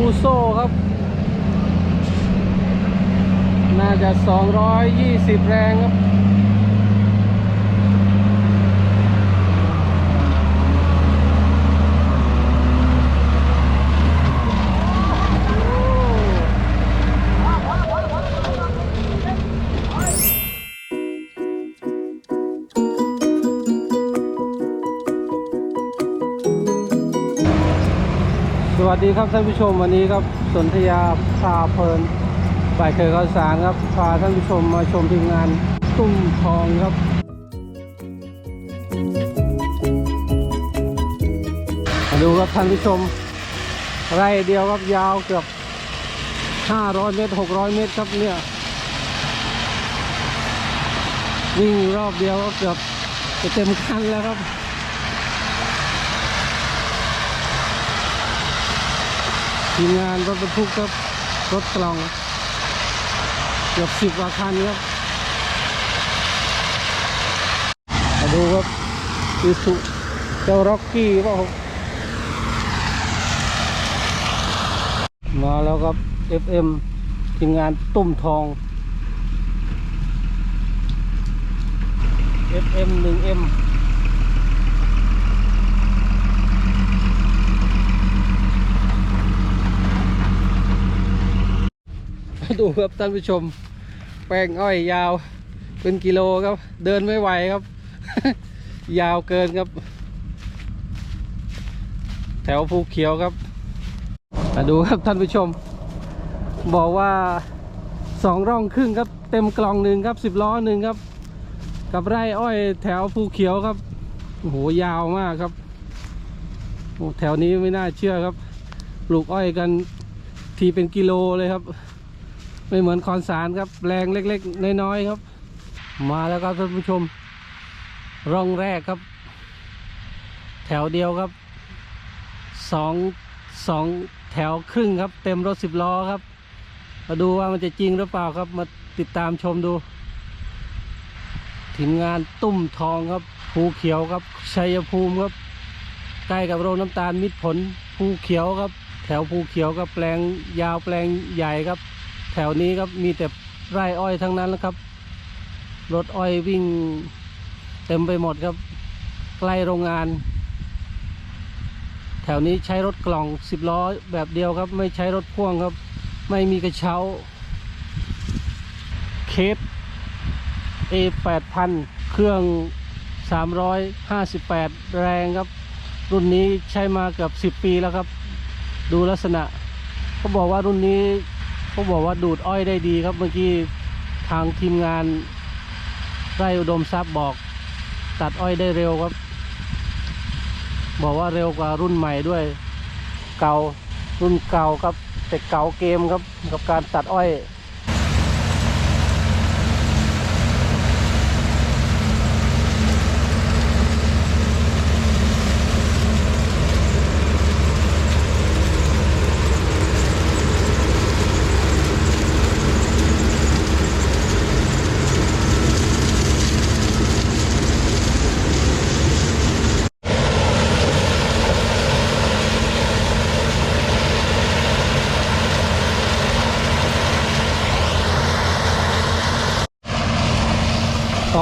คูโซ่ครับ น่าจะ 220 แรงครับ วัสดีครับท่านผู้ชมวันนี้ครับสนธยาพาเพลินบ่ายเคยข้าวสารครับพาท่านผู้ชมมาชมทีมงานตุ้มทองครับ มาดูครับท่านผู้ชม ไร่เดียวครับยาวเกือบ 500 เมตร 600 เมตรครับเนี่ยวิ่งรอบเดียวก็เกือบจะเต็มคันแล้วครับ ทีมงานรถบรรทุกครับรถกล่องเกือบสิบกว่าคันครับมาดูครับอีสุเจ้าร็อกกี้เปล่าครับมาแล้วครับ FM ทีมงานตุ้มทอง FM 1M ดูครับท่านผู้ชม แป้งอ้อยยาว เป็นกิโลครับ เดินไม่ไหวครับ ยาวเกินครับ แถวภูเขียวครับมาดูครับท่านผู้ชม บอกว่าสองร่องครึ่งครับเต็มกล่องหนึ่งครับสิบล้อหนึ่งครับ กับไร่อ้อยแถวภูเขียวครับโอ้โหยาวมากครับโอ้แถวนี้ไม่น่าเชื่อครับ ปลูกอ้อยกันทีเป็นกิโลเลยครับ ไม่เหมือนคอนสารครับแรงเล็กๆน้อยๆครับ มาแล้วครับท่านผู้ชม ร่องแรกครับ แถวเดียวครับสองสองแถวครึ่งครับ เต็มรถสิบล้อครับ มาดูว่ามันจะจริงหรือเปล่าครับ มาติดตามชมดู ทีมงานตุ้มทองครับภูเขียวครับชัยภูมิครับ ใกล้กับโรงน้ำตาลมิตรผลภูเขียวครับ แถวภูเขียวครับแปลงยาวแปลงใหญ่ครับ แถวนี้ครับมีแต่ไร่อ้อยทั้งนั้นแล้วครับ รถอ้อยวิ่งเต็มไปหมดครับ ใกล้โรงงาน แถวนี้ใช้รถกล่องสิบล้อแบบเดียวครับ ไม่ใช้รถพ่วงครับ ไม่มีกระเช้า เคส A 8 0 0 0เครื่อง 358 แรงครับ รุ่นนี้ใช้มาเกือบ 10 ปีแล้วครับ ดูลักษณะเขาบอกว่ารุ่นนี้ เขาบอกว่าดูดอ้อยได้ดีครับเมื่อกี้ทางทีมงานไร่อุดมทรัพย์บอก ตัดอ้อยได้เร็วครับ บอกว่าเร็วกว่ารุ่นใหม่ด้วย เก่ารุ่นเก่าครับแต่เก่าเกมครับกับการตัดอ้อย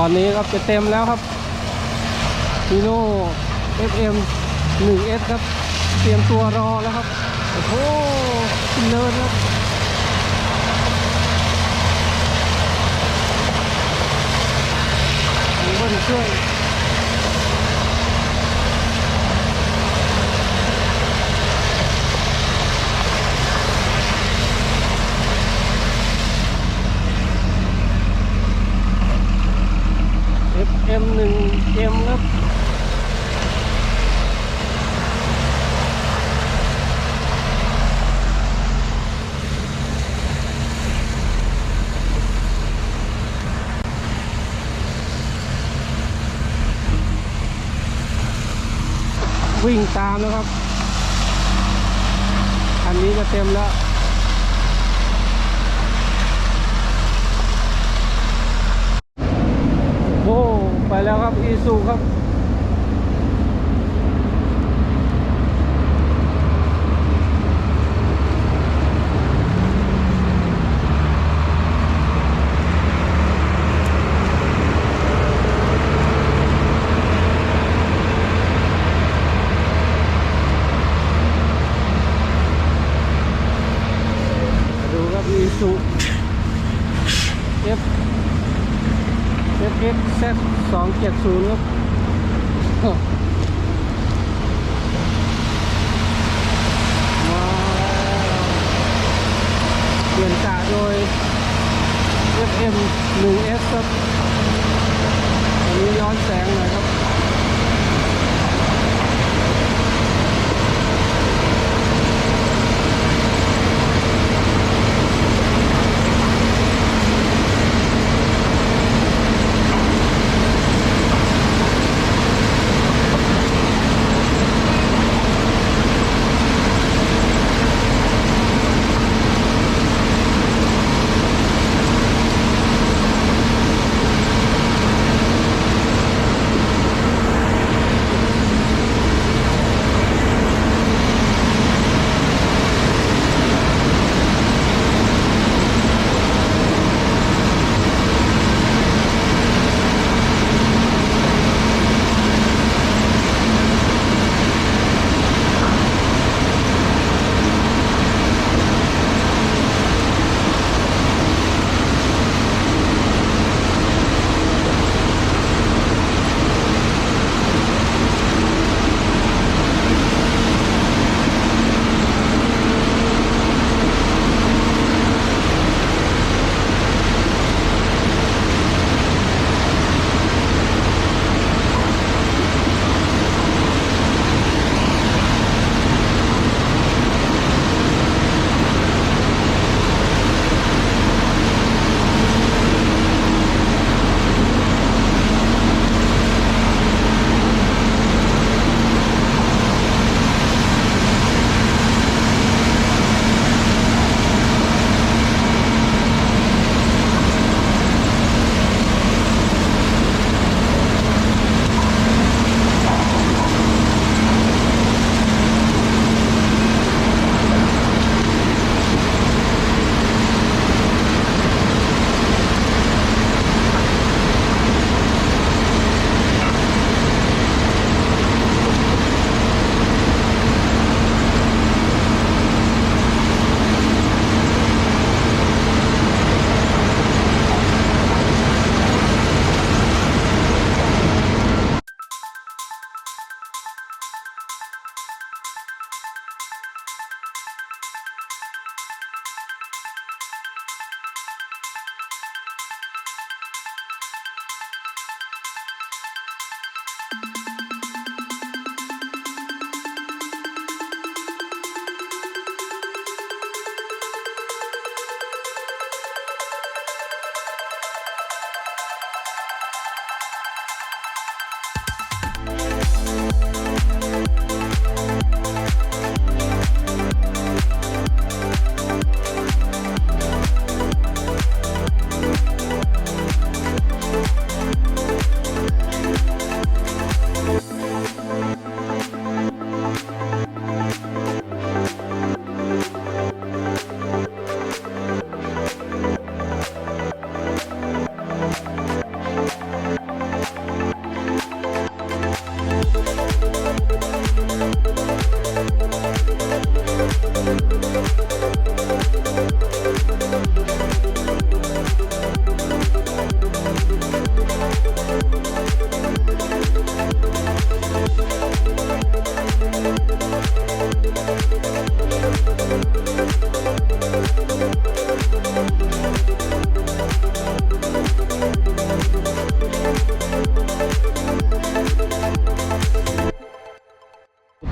อนนี้ครับจะเต็มแล้วครับฮีโน่ FM 1S ครับ เตรียมตัวรอแล้วครับ โอ้โหขึ้นเนินครับเบิ้ลเครื่องเอฟเอ็ มหนึ่งเอ็มครับวิ่งตามแล้วครับ อันนี้ก็เต็มแล้ว Palakap isukap Palakap isukap Yep. FX Z 270ครับมาเปลี่ยนกะโดย FM 1S ครับอันนี้ย้อนแสงหน่อ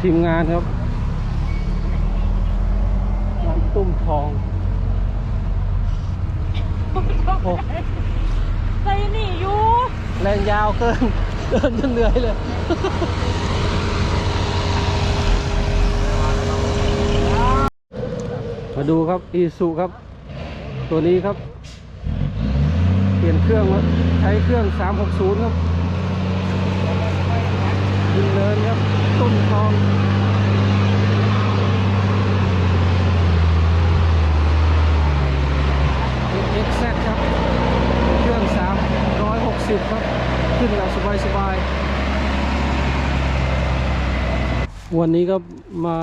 ทีมงานครับงานตุ้มทองโอ้ใส่นี่อยู่แรงยาวเกิน เดินจนเหนื่อยเลยมาดูครับอีสุครับ ตัวนี้ครับ เปลี่ยนเครื่องแล้วใช้เครื่อง 360 ครับดินเนินครับ ตุ้มทอง XZ ครับ เครื่อง 360 ครับ ขึ้นแบบสบายๆ วันนี้ก็มา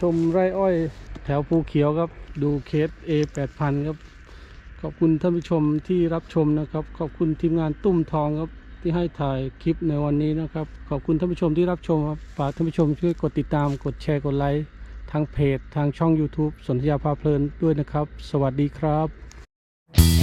ชมไร่อ้อยแถวภูเขียวครับ ดูเคส A 8000 ครับ ขอบคุณท่านผู้ชมที่รับชมนะครับ ขอบคุณทีมงานตุ้มทองครับ ที่ให้ถ่ายคลิปในวันนี้นะครับ ขอบคุณท่านผู้ชมที่รับชมครับฝากท่านผู้ชมช่วยกดติดตามกดแชร์กดไลค์ทางเพจ ทางช่อง YouTube สนธยาพาเพลินด้วยนะครับ สวัสดีครับ